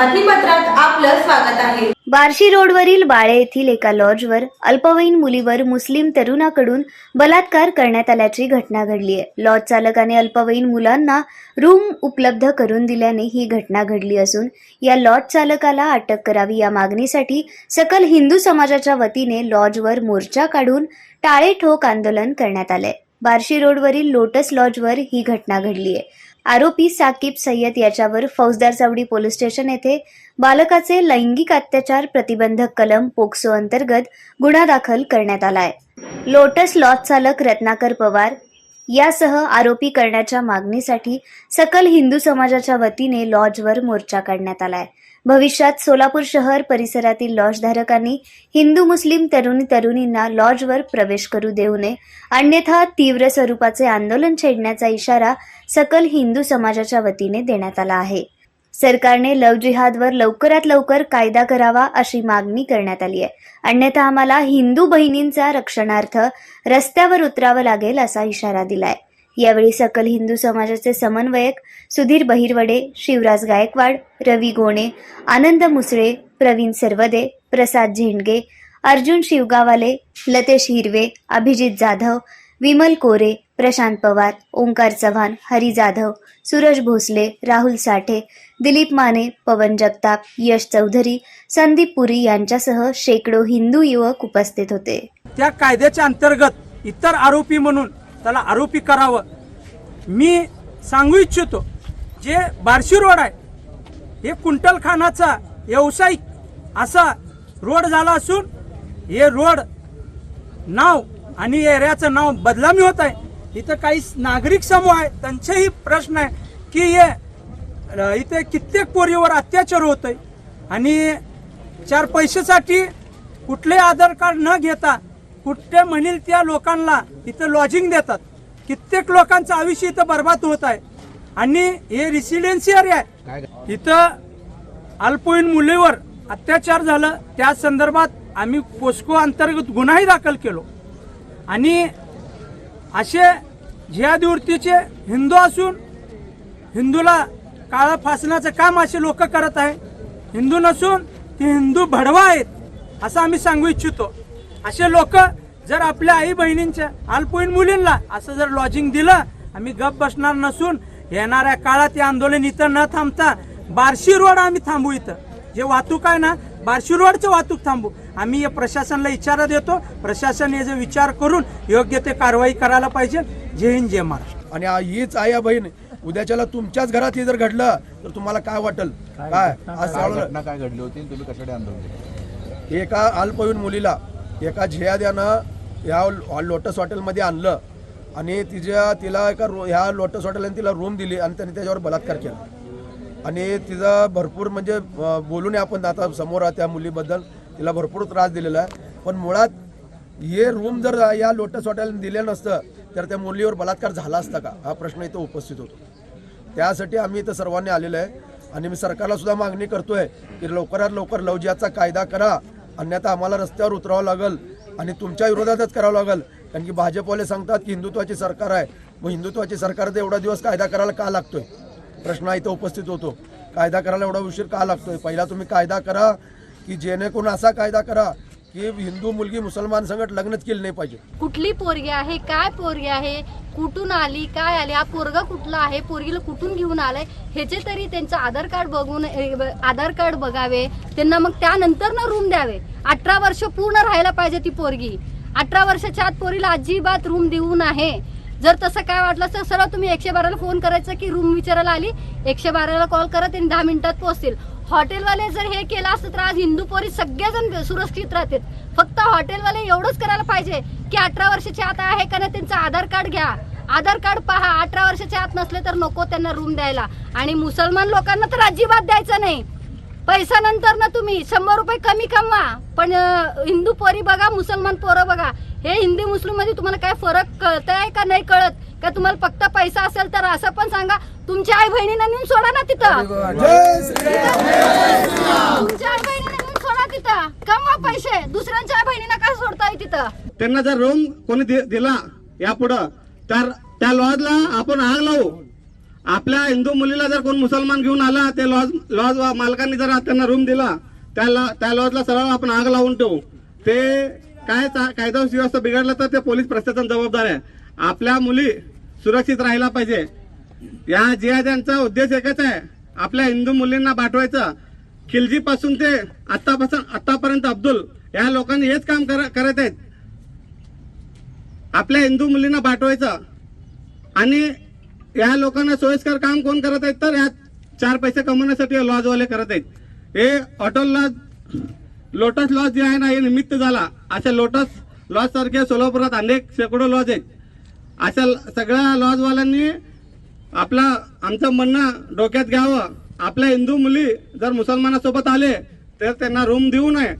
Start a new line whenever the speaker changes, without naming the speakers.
बातमीपत्रात आपलं स्वागत आहे.
बार्शी रोडवरील बाळे येथील एका लॉजवर अल्पवयीन मुलीवर मुस्लिम तरुणाकडून बलात्कार करण्यात आल्याची घटना घडली आहे. लॉज चालकाने अल्पवयीन मुलांना रूम उपलब्ध करून दिल्याने ही घटना घडली असून या लॉज चालकाला अटक करावी या मागणीसाठी सकल हिंदू समाजाच्या वतीने लॉजवर मोर्चा काढून टाळे ठोक आंदोलन करण्यात आलंय. बार्शी रोडवरील लोटस लॉजवर ही घटना घडली आहे. आरोपी साकीब सय्यद याच्यावर फौजदार चावडी पोलीस स्टेशन येथे बालकाचे लैंगिक अत्याचार प्रतिबंधक कलम पोक्सो अंतर्गत गुन्हा दाखल करण्यात आला आहे लोटस लॉज चालक रत्नाकर पवार यासह आरोपी करण्याच्या मागणीसाठी सकल हिंदू समाजाच्या वतीने लॉजवर मोर्चा काढण्यात आलाय. भविष्यात सोलापूर शहर परिसरातील लॉजधारकांनी हिंदू मुस्लिम तरुणी तरुणींना लॉजवर प्रवेश करू देऊ नये अन्यथा तीव्र स्वरूपाचे आंदोलन छेडण्याचा इशारा सकल हिंदू समाजाच्या वतीने देण्यात आला आहे. सरकारने लव जिहादवर लवकरात लवकर कायदा करावा अशी मागणी करण्यात आली आहे. अन्यथा आम्हाला हिंदू बहिणींचा रक्षणार्थ रस्त्यावर उतरावं लागेल असा इशारा दिलाय. यावेळी सकल हिंदू समाजाचे समन्वयक सुधीर बहिरवडे शिवराज गायकवाड रवी गोणे आनंद मुसळे प्रवीण सरवदे प्रसाद झेंडगे अर्जुन शिवगावाले लतेश हिरवे अभिजित जाधव विमल कोरे प्रशांत पवार ओंकार चव्हाण हरी जाधव सूरज भोसले राहुल साठे दिलीप माने पवन जगताप यश चौधरी संदीप पुरी यांच्यासह शेकडो हिंदू युवक उपस्थित होते.
त्या कायद्याच्या अंतर्गत इतर आरोपी म्हणून त्याला आरोपी करावं. मी सांगू इच्छितो जे बार्शी रोड आहे हे कुंटलखानाचा व्यावसायिक असा रोड झाला असून हे रोड नाव आणि एरियाचं नाव बदलामी होत आहे. इथं काही नागरिक समूह आहे त्यांचेही प्रश्न आहे की हे इथे कित्येक पोरीवर अत्याचार होत आहे आणि चार पैशासाठी कुठले आधार कार्ड न घेता कुठे म्हणील त्या लोकांना इथं लॉजिंग देतात. कित्येक लोकांचं आयुष्य इथं बर्बाद होत आहे. आणि हे रेसिडेन्सी एरिया आहे. इथं अल्पवयीन मुलीवर अत्याचार झालं. त्या संदर्भात आम्ही पोस्को अंतर्गत गुन्हाही दाखल केलो. आणि असे जिहादी वृत्तीचे हिंदू असून हिंदूला काळा फासण्याचं काम असे लोक करत आहे हिंदू नसून ते हिंदू भडवा आहेत असं आम्ही सांगू इच्छितो. असे लोक जर आपल्या आई बहिणींच्या अल्पवयीन मुलींना असं जर लॉजिंग दिलं आम्ही गप बसणार नसून येणाऱ्या काळात हे आंदोलन इथं न थांबता बार्शी रोड आम्ही थांबू इथं. जे वाहतूक आहे ना बार्शी रोडचं वाहतूक थांबू. आम्ही या प्रशासनाला इशारा देतो. प्रशासन याचा विचार करून योग्य ते कारवाई करायला पाहिजे. जय हिंद जय महाराष्ट्र.
आणि हीच आया बहीण उद्याच्याला तुमच्याच घरात हे जर घडलं तर तुम्हाला काय वाटेल? काय आज
काय
सावलं-
घटना काय घडली होती तुम्ही कशासाठी आंदोलन केलं?
एका अल्पवयीन मुलीला एका झियाद्यानं ह्या लोटस हॉटेलमध्ये आणलं आणि तिच्या तिला एका रो ह्या लोटस हॉटेलने तिला रूम दिली आणि त्यांनी त्याच्यावर बलात्कार केला. आणि तिचा भरपूर म्हणजे बोलून आपण आता समोर त्या मुलीबद्दल तिला भरपूर त्रास दिलेला आहे. पण मुळात हे रूम जर या लोटस हॉटेलने दिले नसतं तर त्या मुलीवर बलात्कार झाला असता का? हा प्रश्न इथं उपस्थित होतो. त्यासाठी आम्ही इथं सर्वांनी आलेलो आहे आणि मी सरकारला सुद्धा मागणी करतोय की लवकरात लवकर लवजियाचा कायदा करा अन्यथा आम्हाला रस्त्यावर उतरावं लागेल आणि तुमच्या विरोधातच करावं लागेल. कारण की भाजपवाले सांगतात की हिंदुत्वाची सरकार आहे. मग हिंदुत्वाची सरकार तर एवढा दिवस कायदा करायला का लागतोय? प्रश्न हा इथं उपस्थित होतो. कायदा करायला एवढा उशीर का लागतोय? पहिला तुम्ही कायदा करा की जेणेकरून असा कायदा करा की हिंदू मुलगी मुसलमान संगत लग्नच केलं नाही पाहिजे.
कुठली पोरगी आहे काय पोरगी आहे कुठून आली काय आली हा पोरगा कुठला आहे पोरगीला कुठून घेऊन आलाय ह्याचे तरी त्यांचं आधार कार्ड बघून ए, ब- आधार कार्ड बघावे त्यांना मग त्यानंतर ना रूम द्यावे. अठरा वर्ष पूर्ण राहायला पाहिजे ती पोरगी. अठरा वर्षाच्या आत पोरीला अजिबात रूम देऊ आहे जर तसं काय वाटलं तर सरळ तुम्ही एकशे बाराला फोन करायचा की रूम विचारायला आली एकशे बाराला कॉल करा त्यांनी दहा मिनिटात पोहोचतील. हॉटेलवाले जर हे केलं असतं तर आज हिंदू पोरी सगळेजण सुरक्षित राहतील. फक्त हॉटेलवाले एवढंच करायला पाहिजे की अठरा वर्षाचे आत आहे का नाही त्यांचं आधार कार्ड घ्या. आधार कार्ड पहा अठरा वर्षाच्या आत नसले तर नको त्यांना रूम द्यायला. आणि मुसलमान लोकांना तर अजिबात द्यायचं नाही. पैसा नंतर ना तुम्ही शंभर रुपये कमी कमवा. पण हिंदू पोरी बघा मुसलमान पोरं बघा. हे हिंदी मुस्लिममध्ये तुम्हाला काय फरक कळतंय? का नाही कळत? का तुम्हाला फक्त पैसा असेल तर असं पण सांगा? तुमच्या आई बहिणींना नेऊन सोडा ना तिथं. तुमच्या आई बहिणींना नेऊन सोडा तिथं. कमवा पैसे. दुसऱ्यांच्या आई बहिणींना काय सोडताय तिथं?
त्यांना जर रूम कोणी दि- दिला यापुढं तर त्या लॉजला आपण आग लावू. आपल्या हिंदू मुलीला जर कोण मुसलमान घेऊन आला ते लॉज लॉज मालकांनी जर त्यांना रूम दिला त्या लॉ- त्या लॉजला सरळ आपण आग लावून ठेवू. ते काय चा- कायदा सुव्यवस्था बिघडलं तर ते पोलीस प्रशासन जबाबदार आहे. आपल्या मुली सुरक्षित राहिला पाहिजे. या जिहाद्यांचा उद्देश एकच आहे. आपल्या हिंदू मुलींना पाठवायचं. खिलजीपासून ते आतापासून आतापर्यंत अब्दुल या लोकांनी हेच काम कर- करत आहेत. आपल्या हिंदू मुलींना पाठवायचं. आणि या लोकांना सोयीस्कर काम कोण करत आहेत? तर या चार पैसे कमवण्यासाठी लॉजवाले करत आहेत. हे हॉटेल लॉज लोटस लॉज जे आहे ना हे निमित्त झाला. अशा लोटस लॉज सारख्या सोलापुरात अनेक शेकडो लॉज आहेत. अशा ल- सगळ्या लॉजवाल्यांनी आपला आमचं म्हणणं डोक्यात घ्यावं. आपल्या हिंदू मुली जर मुसलमानासोबत आले तर त्यांना रूम देऊ नये.